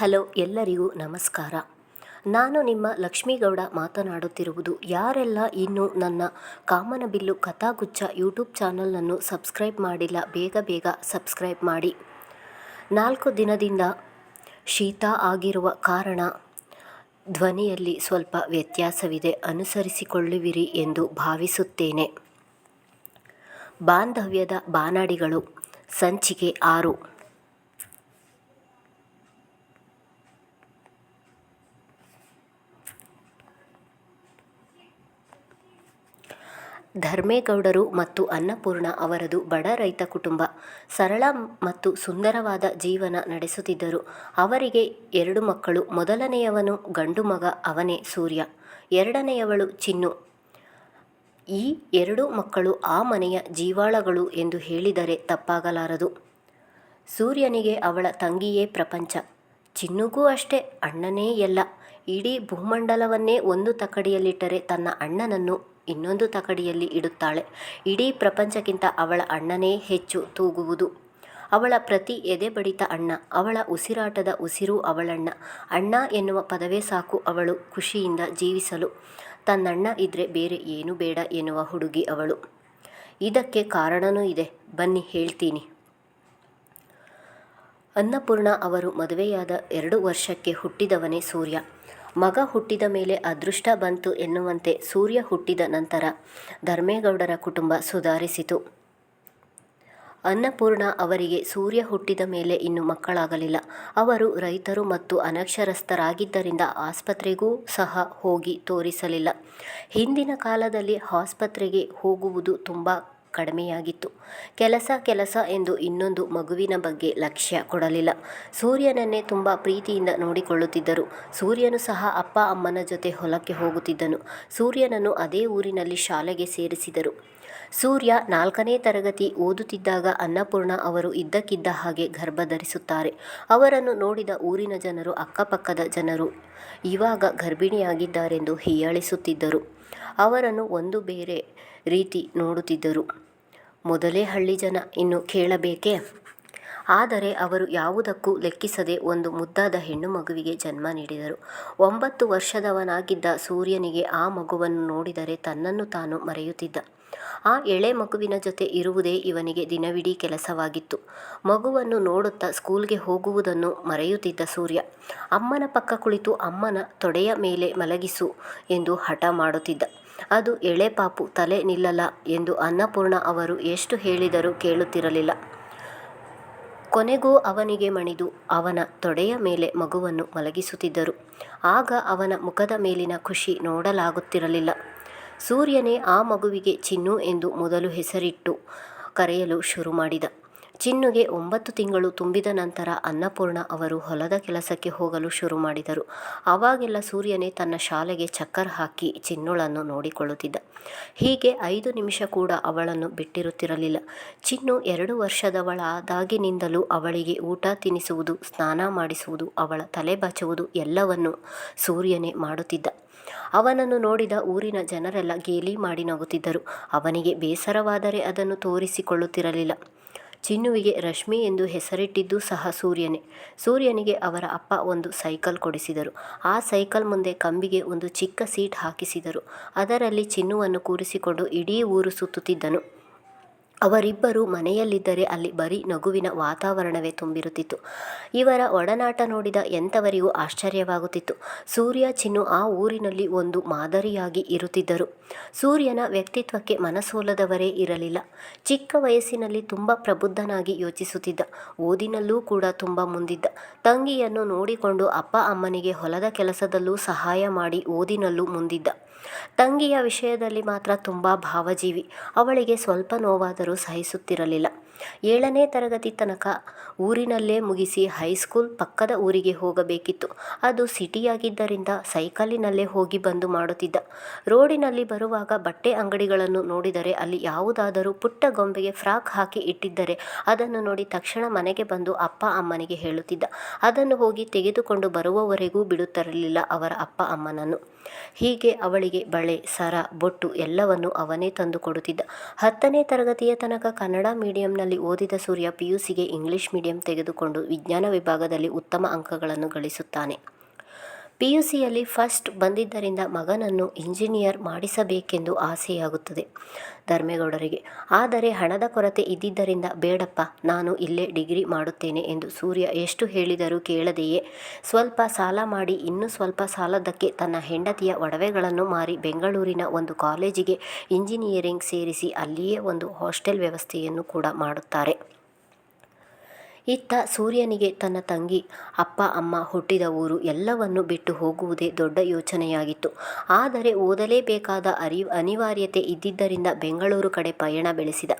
Hello, ಎಲ್ಲರಿಗೂ ನಮಸ್ಕಾರ. ನಾನು ನಿಮ್ಮ ಲಕ್ಷ್ಮೀಗೌಡ ಮಾತನಾಡುತ್ತಿರುವುದು ಯಾರೆಲ್ಲ ಇನ್ನೂ ನನ್ನ ಕಾಮನಬಿಲ್ಲು ಕಥಾಗುಚ್ಛ ಯೂಟ್ಯೂಬ್ ಚಾನಲನ್ನು ಸಬ್ಸ್ಕ್ರೈಬ್ ಮಾಡಿಲ್ಲ, ಬೇಗ ಬೇಗ ಸಬ್ಸ್ಕ್ರೈಬ್ ಮಾಡಿ. ನಾಲ್ಕು ದಿನದಿಂದ ಶೀತ ಆಗಿರುವ ಕಾರಣ ಧ್ವನಿಯಲ್ಲಿ ಸ್ವಲ್ಪ ವ್ಯತ್ಯಾಸವಿದೆ, ಅನುಸರಿಸಿಕೊಳ್ಳುವಿರಿ ಎಂದು ಭಾವಿಸುತ್ತೇನೆ. ಬಾಂಧವ್ಯದ ಬಾನಾಡಿಗಳು ಸಂಚಿಕೆ ಆರು. ಧರ್ಮೇಗೌಡರು ಮತ್ತು ಅನ್ನಪೂರ್ಣ ಅವರದು ಬಡ ರೈತ ಕುಟುಂಬ. ಸರಳ ಮತ್ತು ಸುಂದರವಾದ ಜೀವನ ನಡೆಸುತ್ತಿದ್ದರು. ಅವರಿಗೆ ಎರಡು ಮಕ್ಕಳು, ಮೊದಲನೆಯವನು ಗಂಡು ಮಗ, ಅವನೇ ಸೂರ್ಯ. ಎರಡನೆಯವಳು ಚಿನ್ನು. ಈ ಎರಡು ಮಕ್ಕಳು ಆ ಮನೆಯ ಜೀವಾಳಗಳು ಎಂದು ಹೇಳಿದರೆ ತಪ್ಪಾಗಲಾರದು. ಸೂರ್ಯನಿಗೆ ಅವಳ ತಂಗಿಯೇ ಪ್ರಪಂಚ. ಚಿನ್ನುಗೂ ಅಷ್ಟೇ, ಅಣ್ಣನೇ ಎಲ್ಲ. ಇಡೀ ಭೂಮಂಡಲವನ್ನೇ ಒಂದು ತಕ್ಕಡಿಯಲ್ಲಿಟ್ಟರೆ ತನ್ನ ಅಣ್ಣನನ್ನು ಇನ್ನೊಂದು ತಕಡಿಯಲ್ಲಿ ಇಡುತ್ತಾಳೆ. ಇಡೀ ಪ್ರಪಂಚಕ್ಕಿಂತ ಅವಳ ಅಣ್ಣನೇ ಹೆಚ್ಚು ತೂಗುವುದು. ಅವಳ ಪ್ರತಿ ಎದೆ ಬಡಿತ ಅಣ್ಣ, ಅವಳ ಉಸಿರಾಟದ ಉಸಿರು ಅವಳಣ್ಣ. ಅಣ್ಣ ಎನ್ನುವ ಪದವೇ ಸಾಕು ಅವಳು ಖುಷಿಯಿಂದ ಜೀವಿಸಲು. ತನ್ನಣ್ಣ ಇದ್ರೆ ಬೇರೆ ಏನು ಬೇಡ ಎನ್ನುವ ಹುಡುಗಿ ಅವಳು. ಇದಕ್ಕೆ ಕಾರಣನೂ ಇದೆ. ಬನ್ನಿ ಹೇಳ್ತೀನಿ. ಅನ್ನಪೂರ್ಣ ಅವರು ಮದುವೆಯಾದ ಎರಡು ವರ್ಷಕ್ಕೆ ಹುಟ್ಟಿದವನೇ ಸೂರ್ಯ. ಮಗ ಹುಟ್ಟಿದ ಮೇಲೆ ಅದೃಷ್ಟ ಬಂತು ಎನ್ನುವಂತೆ ಸೂರ್ಯ ಹುಟ್ಟಿದ ನಂತರ ಧರ್ಮೇಗೌಡರ ಕುಟುಂಬ ಸುಧಾರಿಸಿತು. ಅನ್ನಪೂರ್ಣ ಅವರಿಗೆ ಸೂರ್ಯ ಹುಟ್ಟಿದ ಮೇಲೆ ಇನ್ನು ಮಕ್ಕಳಾಗಲಿಲ್ಲ. ಅವರು ರೈತರು ಮತ್ತು ಅನಕ್ಷರಸ್ಥರಾಗಿದ್ದರಿಂದ ಆಸ್ಪತ್ರೆಗೂ ಸಹ ಹೋಗಿ ತೋರಿಸಲಿಲ್ಲ. ಹಿಂದಿನ ಕಾಲದಲ್ಲಿ ಆಸ್ಪತ್ರೆಗೆ ಹೋಗುವುದು ತುಂಬ ಕಡಿಮೆಯಾಗಿತ್ತು. ಕೆಲಸ ಕೆಲಸ ಎಂದು ಇನ್ನೊಂದು ಮಗುವಿನ ಬಗ್ಗೆ ಲಕ್ಷ್ಯ ಕೊಡಲಿಲ್ಲ. ಸೂರ್ಯನನ್ನೇ ತುಂಬ ಪ್ರೀತಿಯಿಂದ ನೋಡಿಕೊಳ್ಳುತ್ತಿದ್ದರು. ಸೂರ್ಯನು ಸಹ ಅಪ್ಪ ಅಮ್ಮನ ಜೊತೆ ಹೊಲಕ್ಕೆ ಹೋಗುತ್ತಿದ್ದನು. ಸೂರ್ಯನನ್ನು ಅದೇ ಊರಿನಲ್ಲಿ ಶಾಲೆಗೆ ಸೇರಿಸಿದರು. ಸೂರ್ಯ ನಾಲ್ಕನೇ ತರಗತಿ ಓದುತ್ತಿದ್ದಾಗ ಅನ್ನಪೂರ್ಣ ಅವರು ಇದ್ದಕ್ಕಿದ್ದ ಹಾಗೆ ಗರ್ಭ ಧರಿಸುತ್ತಾರೆ ಅವರನ್ನು ನೋಡಿದ ಊರಿನ ಜನರು ಅಕ್ಕಪಕ್ಕದ ಜನರು ಇವಾಗ ಗರ್ಭಿಣಿಯಾಗಿದ್ದಾರೆಂದು ಹೀಯಾಳಿಸುತ್ತಿದ್ದರು. ಅವರನ್ನು ಒಂದು ಬೇರೆ ರೀತಿ ನೋಡುತ್ತಿದ್ದರು. ಮೊದಲೇ ಹಳ್ಳಿ ಜನ ಇನ್ನು ಕೇಳಬೇಕೇ? ಆದರೆ ಅವರು ಯಾವುದಕ್ಕೂ ಲೆಕ್ಕಿಸದೆ ಒಂದು ಮುದ್ದಾದ ಹೆಣ್ಣು ಮಗುವಿಗೆ ಜನ್ಮ ನೀಡಿದರು. ಒಂಬತ್ತು ವರ್ಷದವನಾಗಿದ್ದ ಸೂರ್ಯನಿಗೆ ಆ ಮಗುವನ್ನು ನೋಡಿದರೆ ತನ್ನನ್ನು ತಾನು ಮರೆಯುತ್ತಿದ್ದ. ಆ ಎಳೆ ಮಗುವಿನ ಜೊತೆ ಇರುವುದೇ ಇವನಿಗೆ ದಿನವಿಡೀ ಕೆಲಸವಾಗಿತ್ತು. ಮಗುವನ್ನು ನೋಡುತ್ತಾ ಸ್ಕೂಲ್ಗೆ ಹೋಗುವುದನ್ನು ಮರೆಯುತ್ತಿದ್ದ ಸೂರ್ಯ, ಅಮ್ಮನ ಪಕ್ಕ ಕುಳಿತು ಅಮ್ಮನ ತೊಡೆಯ ಮೇಲೆ ಮಲಗಿಸು ಎಂದು ಹಠ ಮಾಡುತ್ತಿದ್ದ. ಅದು ಎಳೆ ಪಾಪು, ತಲೆ ನಿಲ್ಲಲ್ಲ ಎಂದು ಅನ್ನಪೂರ್ಣ ಅವರು ಎಷ್ಟು ಹೇಳಿದರೂ ಕೇಳುತ್ತಿರಲಿಲ್ಲ. ಕೊನೆಗೂ ಅವನಿಗೆ ಮಣಿದು ಅವನ ತೊಡೆಯ ಮೇಲೆ ಮಗುವನ್ನು ಮಲಗಿಸುತ್ತಿದ್ದರು. ಆಗ ಅವನ ಮುಖದ ಮೇಲಿನ ಖುಷಿ ನೋಡಲಾಗುತ್ತಿರಲಿಲ್ಲ. ಸೂರ್ಯನೇ ಆ ಮಗುವಿಗೆ ಚಿನ್ನು ಎಂದು ಮೊದಲು ಹೆಸರಿಟ್ಟು ಕರೆಯಲು ಶುರು ಮಾಡಿದ. ಚಿನ್ನುಗೆ ಒಂಬತ್ತು ತಿಂಗಳು ತುಂಬಿದ ನಂತರ ಅನ್ನಪೂರ್ಣ ಅವರು ಹೊಲದ ಕೆಲಸಕ್ಕೆ ಹೋಗಲು ಶುರು ಮಾಡಿದರು. ಆವಾಗೆಲ್ಲ ಸೂರ್ಯನೇ ತನ್ನ ಶಾಲೆಗೆ ಚಕ್ಕರ್ ಹಾಕಿ ಚಿನ್ನುಳನ್ನು ನೋಡಿಕೊಳ್ಳುತ್ತಿದ್ದ. ಹೀಗೆ ಐದು ನಿಮಿಷ ಕೂಡ ಅವಳನ್ನು ಬಿಟ್ಟಿರುತ್ತಿರಲಿಲ್ಲ. ಚಿನ್ನು ಎರಡು ವರ್ಷದವಳಾದಾಗಿನಿಂದಲೂ ಅವಳಿಗೆ ಊಟ ತಿನ್ನಿಸುವುದು ಸ್ನಾನ ಮಾಡಿಸುವುದು, ಅವಳ ತಲೆ ಬಾಚುವುದು ಎಲ್ಲವನ್ನು ಸೂರ್ಯನೇ ಮಾಡುತ್ತಿದ್ದ. ಅವನನ್ನು ನೋಡಿದ ಊರಿನ ಜನರೆಲ್ಲ ಗೇಲಿ ಮಾಡಿ ನಗುತ್ತಿದ್ದರು. ಅವನಿಗೆ ಬೇಸರವಾದರೆ ಅದನ್ನು ತೋರಿಸಿಕೊಳ್ಳುತ್ತಿರಲಿಲ್ಲ. ಚಿನ್ನುವಿಗೆ ರಶ್ಮಿ ಎಂದು ಹೆಸರಿಟ್ಟಿದ್ದು ಸಹ ಸೂರ್ಯನೇ. ಸೂರ್ಯನಿಗೆ ಅವರ ಅಪ್ಪ ಒಂದು ಸೈಕಲ್ ಕೊಡಿಸಿದರು. ಆ ಸೈಕಲ್ ಮುಂದೆ ಕಂಬಿಗೆ ಒಂದು ಚಿಕ್ಕ ಸೀಟ್ ಹಾಕಿಸಿದರು. ಅದರಲ್ಲಿ ಚಿನ್ನುವನ್ನು ಕೂರಿಸಿಕೊಂಡು ಇಡೀ ಊರು ಸುತ್ತುತ್ತಿದ್ದನು. ಅವರಿಬ್ಬರು ಮನೆಯಲ್ಲಿದ್ದರೆ ಅಲ್ಲಿ ಬರೀ ನಗುವಿನ ವಾತಾವರಣವೇ ತುಂಬಿರುತ್ತಿತ್ತು. ಇವರ ಒಡನಾಟ ನೋಡಿದ ಎಂಥವರಿಗೂ ಆಶ್ಚರ್ಯವಾಗುತ್ತಿತ್ತು. ಸೂರ್ಯ ಚಿನ್ನು ಆ ಊರಿನಲ್ಲಿ ಒಂದು ಮಾದರಿಯಾಗಿ ಇರುತ್ತಿದ್ದರು. ಸೂರ್ಯನ ವ್ಯಕ್ತಿತ್ವಕ್ಕೆ ಮನಸೋಲದವರೇ ಇರಲಿಲ್ಲ. ಚಿಕ್ಕ ವಯಸ್ಸಿನಲ್ಲಿ ತುಂಬ ಪ್ರಬುದ್ಧನಾಗಿ ಯೋಚಿಸುತ್ತಿದ್ದ. ಓದಿನಲ್ಲೂ ಕೂಡ ತುಂಬ ಮುಂದಿದ್ದ. ತಂಗಿಯನ್ನು ನೋಡಿಕೊಂಡು ಅಪ್ಪ ಅಮ್ಮನಿಗೆ ಹೊಲದ ಕೆಲಸದಲ್ಲೂ ಸಹಾಯ ಮಾಡಿ ಓದಿನಲ್ಲೂ ಮುಂದಿದ್ದ. ತಂಗಿಯ ವಿಷಯದಲ್ಲಿ ಮಾತ್ರ ತುಂಬ ಭಾವಜೀವಿ. ಅವಳಿಗೆ ಸ್ವಲ್ಪ ನೋವಾದರೂ ಸಹಿಸುತ್ತಿರಲಿಲ್ಲ. ಏಳನೇ ತರಗತಿ ತನಕ ಊರಿನಲ್ಲೇ ಮುಗಿಸಿ ಹೈಸ್ಕೂಲ್ ಪಕ್ಕದ ಊರಿಗೆ ಹೋಗಬೇಕಿತ್ತು. ಅದು ಸಿಟಿಯಾಗಿದ್ದರಿಂದ ಸೈಕಲ್ಲಿನಲ್ಲೇ ಹೋಗಿ ಬಂದು ಮಾಡುತ್ತಿದ್ದ. ರೋಡಿನಲ್ಲಿ ಬರುವಾಗ ಬಟ್ಟೆ ಅಂಗಡಿಗಳನ್ನು ನೋಡಿದರೆ ಅಲ್ಲಿ ಯಾವುದಾದರೂ ಪುಟ್ಟ ಗೊಂಬೆಗೆ ಫ್ರಾಕ್ ಹಾಕಿ ಇಟ್ಟಿದ್ದರೆ ಅದನ್ನು ನೋಡಿ ತಕ್ಷಣ ಮನೆಗೆ ಬಂದು ಅಪ್ಪ ಅಮ್ಮನಿಗೆ ಹೇಳುತ್ತಿದ್ದ. ಅದನ್ನು ಹೋಗಿ ತೆಗೆದುಕೊಂಡು ಬರುವವರೆಗೂ ಬಿಡುತ್ತಿರಲಿಲ್ಲ ಅವರ ಅಪ್ಪ ಅಮ್ಮನನ್ನು. ಹೀಗೆ ಅವಳಿಗೆ ಬಳೆ, ಸರ, ಬೊಟ್ಟು ಎಲ್ಲವನ್ನು ಅವನೇ ತಂದು ಕೊಡುತ್ತಿದ್ದ. ಹತ್ತನೇ ತರಗತಿಯ ತನಕ ಕನ್ನಡ ಮೀಡಿಯಂನಲ್ಲಿ ಬೆಂಗಳೂರಿನಲ್ಲಿ ಓದಿದ ಸೂರ್ಯ ಪಿಯುಸಿಗೆ ಇಂಗ್ಲಿಷ್ ಮೀಡಿಯಂ ತೆಗೆದುಕೊಂಡು ವಿಜ್ಞಾನ ವಿಭಾಗದಲ್ಲಿ ಉತ್ತಮ ಅಂಕಗಳನ್ನು ಗಳಿಸುತ್ತಾನೆ. ಪಿಯುಸಿಯಲ್ಲಿ ಫಸ್ಟ್ ಬಂದಿದ್ದರಿಂದ ಮಗನನ್ನು ಇಂಜಿನಿಯರ್ ಮಾಡಿಸಬೇಕೆಂದು ಆಸೆಯಾಗುತ್ತದೆ ಧರ್ಮೇಗೌಡರಿಗೆ. ಆದರೆ ಹಣದ ಕೊರತೆ ಇದ್ದಿದ್ದರಿಂದ, ಬೇಡಪ್ಪ, ನಾನು ಇಲ್ಲೇ ಡಿಗ್ರಿ ಮಾಡುತ್ತೇನೆ ಎಂದು ಸೂರ್ಯ ಎಷ್ಟು ಹೇಳಿದರೂ ಕೇಳದೆಯೇ. ಸ್ವಲ್ಪ ಸಾಲ ಮಾಡಿ, ಇನ್ನೂ ಸ್ವಲ್ಪ ಸಾಲದಕ್ಕೆ ತನ್ನ ಹೆಂಡತಿಯ ಒಡವೆಗಳನ್ನು ಮಾರಿ ಬೆಂಗಳೂರಿನ ಒಂದು ಕಾಲೇಜಿಗೆ ಇಂಜಿನಿಯರಿಂಗ್ ಸೇರಿಸಿ ಅಲ್ಲಿಯೇ ಒಂದು ಹಾಸ್ಟೆಲ್ ವ್ಯವಸ್ಥೆಯನ್ನು ಕೂಡ ಮಾಡುತ್ತಾರೆ. ಇತ್ತ ಸೂರ್ಯನಿಗೆ ತನ್ನ ತಂಗಿ, ಅಪ್ಪ, ಅಮ್ಮ ಹುಟ್ಟಿದ ಊರು ಎಲ್ಲವನ್ನು ಬಿಟ್ಟು ಹೋಗುವುದೇ ದೊಡ್ಡ ಯೋಚನೆಯಾಗಿತ್ತು. ಆದರೆ ಓದಲೇಬೇಕಾದ ಅರಿ ಅನಿವಾರ್ಯತೆ ಇದ್ದಿದ್ದರಿಂದ ಬೆಂಗಳೂರು ಕಡೆ ಪಯಣ ಬೆಳೆಸಿದ.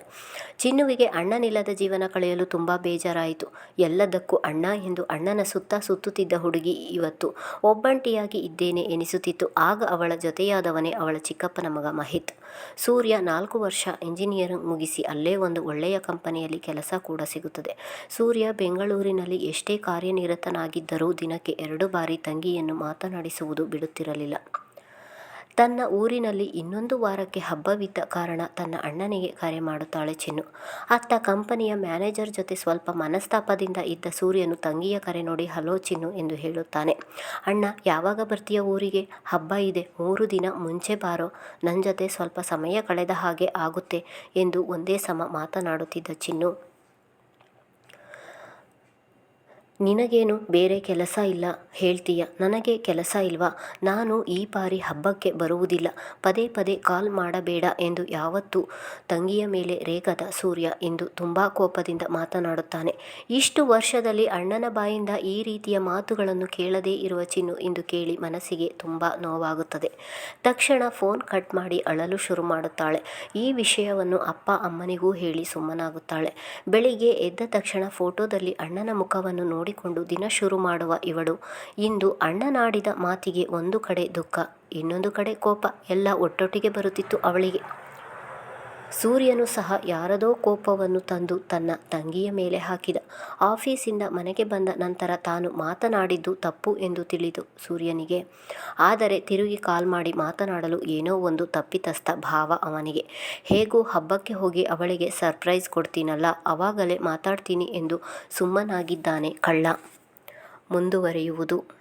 ಚಿನ್ನುವಿಗೆ ಅಣ್ಣನಿಲ್ಲದ ಜೀವನ ಕಳೆಯಲು ತುಂಬ ಬೇಜಾರಾಯಿತು. ಎಲ್ಲದಕ್ಕೂ ಅಣ್ಣ ಎಂದು ಅಣ್ಣನ ಸುತ್ತ ಸುತ್ತುತ್ತಿದ್ದ ಹುಡುಗಿ ಇವತ್ತು ಒಬ್ಬಂಟಿಯಾಗಿ ಇದ್ದೇನೆ ಎನಿಸುತ್ತಿತ್ತು. ಆಗ ಅವಳ ಜೊತೆಯಾದವನೇ ಅವಳ ಚಿಕ್ಕಪ್ಪನ ಮಗ ಮಹಿತ್. ಸೂರ್ಯ ನಾಲ್ಕು ವರ್ಷ ಇಂಜಿನಿಯರಿಂಗ್ ಮುಗಿಸಿ ಅಲ್ಲೇ ಒಂದು ಒಳ್ಳೆಯ ಕಂಪನಿಯಲ್ಲಿ ಕೆಲಸ ಕೂಡ ಸಿಗುತ್ತದೆ. ಸೂರ್ಯ ಬೆಂಗಳೂರಿನಲ್ಲಿ ಎಷ್ಟೇ ಕಾರ್ಯನಿರತನಾಗಿದ್ದರೂ ದಿನಕ್ಕೆ ಎರಡು ಬಾರಿ ತಂಗಿಯನ್ನು ಮಾತನಾಡಿಸುವುದು ಬಿಡುತ್ತಿರಲಿಲ್ಲ. ತನ್ನ ಊರಿನಲ್ಲಿ ಇನ್ನೊಂದು ವಾರಕ್ಕೆ ಹಬ್ಬವಿದ್ದ ಕಾರಣ ತನ್ನ ಅಣ್ಣನಿಗೆ ಕರೆ ಮಾಡುತ್ತಾಳೆ ಚಿನ್ನು. ಅತ್ತ ಕಂಪನಿಯ ಮ್ಯಾನೇಜರ್ ಜೊತೆ ಸ್ವಲ್ಪ ಮನಸ್ತಾಪದಿಂದ ಇದ್ದ ಸೂರ್ಯನು ತಂಗಿಯ ಕರೆ ನೋಡಿ, ಹಲೋ ಚಿನ್ನು ಎಂದು ಹೇಳುತ್ತಾನೆ. ಅಣ್ಣ, ಯಾವಾಗ ಬರ್ತೀಯ ಊರಿಗೆ? ಹಬ್ಬ ಇದೆ, ಮೂರು ದಿನ ಮುಂಚೆ ಬಾರೋ. ನನ್ನ ಜೊತೆ ಸ್ವಲ್ಪ ಸಮಯ ಕಳೆದ ಹಾಗೆ ಆಗುತ್ತೆ ಎಂದು ಒಂದೇ ಸಮ ಮಾತನಾಡುತ್ತಿದ್ದ ಚಿನ್ನು. ನಿನಗೇನು ಬೇರೆ ಕೆಲಸ ಇಲ್ಲ ಹೇಳ್ತೀಯ? ನನಗೆ ಕೆಲಸ ಇಲ್ವಾ? ನಾನು ಈ ಬಾರಿ ಹಬ್ಬಕ್ಕೆ ಬರುವುದಿಲ್ಲ. ಪದೇ ಪದೇ ಕಾಲ್ ಮಾಡಬೇಡ ಎಂದು ಯಾವತ್ತೂ ತಂಗಿಯ ಮೇಲೆ ರೇಗದ ಸೂರ್ಯ ಎಂದು ತುಂಬ ಕೋಪದಿಂದ ಮಾತನಾಡುತ್ತಾನೆ. ಇಷ್ಟು ವರ್ಷದಲ್ಲಿ ಅಣ್ಣನ ಬಾಯಿಂದ ಈ ರೀತಿಯ ಮಾತುಗಳನ್ನು ಕೇಳದೇ ಇರುವ ಚಿನ್ನು ಎಂದು ಕೇಳಿ ಮನಸ್ಸಿಗೆ ತುಂಬ ನೋವಾಗುತ್ತದೆ. ತಕ್ಷಣ ಫೋನ್ ಕಟ್ ಮಾಡಿ ಅಳಲು ಶುರು ಮಾಡುತ್ತಾಳೆ. ಈ ವಿಷಯವನ್ನು ಅಪ್ಪ ಅಮ್ಮನಿಗೂ ಹೇಳಿ ಸುಮ್ಮನಾಗುತ್ತಾಳೆ. ಬೆಳಿಗ್ಗೆ ಎದ್ದ ತಕ್ಷಣ ಫೋಟೋದಲ್ಲಿ ಅಣ್ಣನ ಮುಖವನ್ನು ನೋಡಿಕೊಂಡು ದಿನ ಶುರು ಮಾಡುವ ಇವಳು. ಇಂದು ಅಣ್ಣನಾಡಿದ ಮಾತಿಗೆ ಒಂದು ಕಡೆ ದುಃಖ, ಇನ್ನೊಂದು ಕಡೆ ಕೋಪ, ಎಲ್ಲ ಒಟ್ಟೊಟ್ಟಿಗೆ ಬರುತ್ತಿತ್ತು ಅವಳಿಗೆ. ಸೂರ್ಯನು ಸಹ ಯಾರದೋ ಕೋಪವನ್ನು ತಂದು ತನ್ನ ತಂಗಿಯ ಮೇಲೆ ಹಾಕಿದ. ಆಫೀಸಿಂದ ಮನೆಗೆ ಬಂದ ನಂತರ ತಾನು ಮಾತನಾಡಿದ್ದು ತಪ್ಪು ಎಂದು ತಿಳಿದು ಸೂರ್ಯನಿಗೆ, ಆದರೆ ತಿರುಗಿ ಕಾಲ್ ಮಾಡಿ ಮಾತನಾಡಲು ಏನೋ ಒಂದು ತಪ್ಪಿತಸ್ಥ ಭಾವ ಅವನಿಗೆ. ಹೇಗೂ ಹಬ್ಬಕ್ಕೆ ಹೋಗಿ ಅವಳಿಗೆ ಸರ್ಪ್ರೈಸ್ ಕೊಡ್ತೀನಲ್ಲ, ಅವಾಗಲೇ ಮಾತಾಡ್ತೀನಿ ಎಂದು ಸುಮ್ಮನಾಗಿದ್ದಾನೆ ಕಳ್ಳ. ಮುಂದುವರಿಯುವುದು